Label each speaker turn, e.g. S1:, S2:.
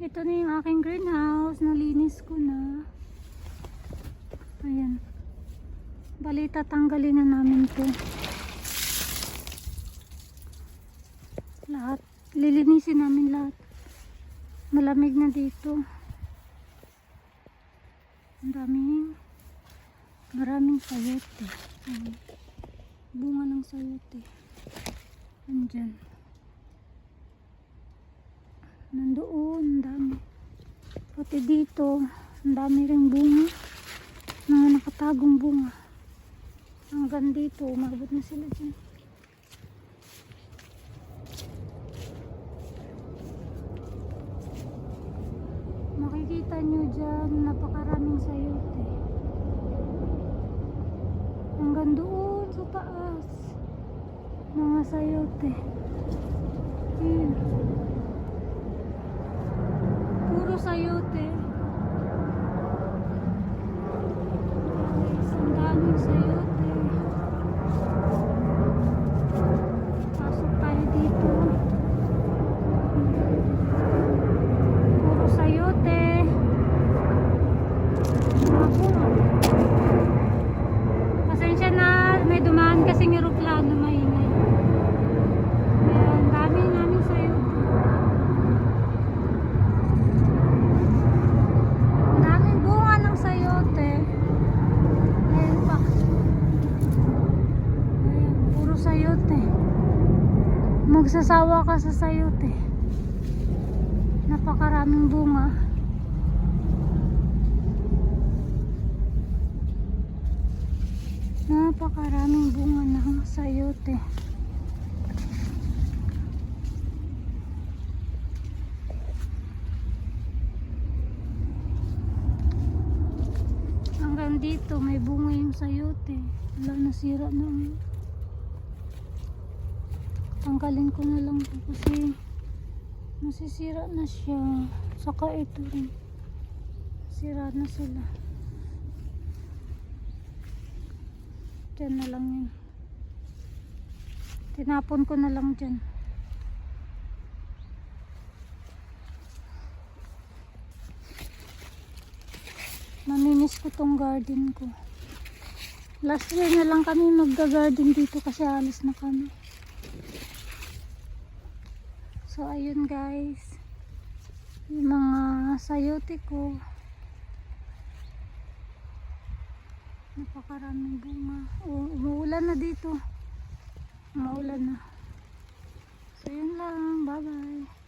S1: Ito na yung aking greenhouse. Nalinis ko na. Ayan. Balita tanggalin na namin to. Lahat. Lilinisin namin lahat. Malamig na dito. Ang daming maraming sayote. Ayan. Bunga ng sayote. Andyan. Nandoon, dami. Pati dito, ang dami ring bunga. Mga nakatagong bunga. Hanggang dito, umabot na sila dyan. Makikita nyo dyan, napakaraming sayote. Hanggang doon sa taas. Mga sayote. Ayan. Puro sayote. Guys, ang daming sayote. Pasok tayo dito. Puro sayote. Mga bunga. Pasensya na, may dumaan kasing aeroplano maingay. Ayan, dami namin sayote. Ang daming bunga ng sayote. Ayan pa. Ayan, puro sayote. Magsasawa ka sa sayote. Napakaraming bunga. Napakaraming bunga ng sayote. Hanggang dito may bunga yung sayote. Wala nasira na. Ang- Tanggalin ko na lang to kasi nasisira na siya. Saka ito rin. Sira na sila. Diyan na lang yun. Tinapon ko na lang dyan. Maminis ko tong garden ko. Last year na lang kami magga-garden dito kasi alis na kami. So ayun guys. Yung mga sayote ko. Napakaraming bunga. U- umuulan na dito. Umuulan na. So yun lang. Bye bye.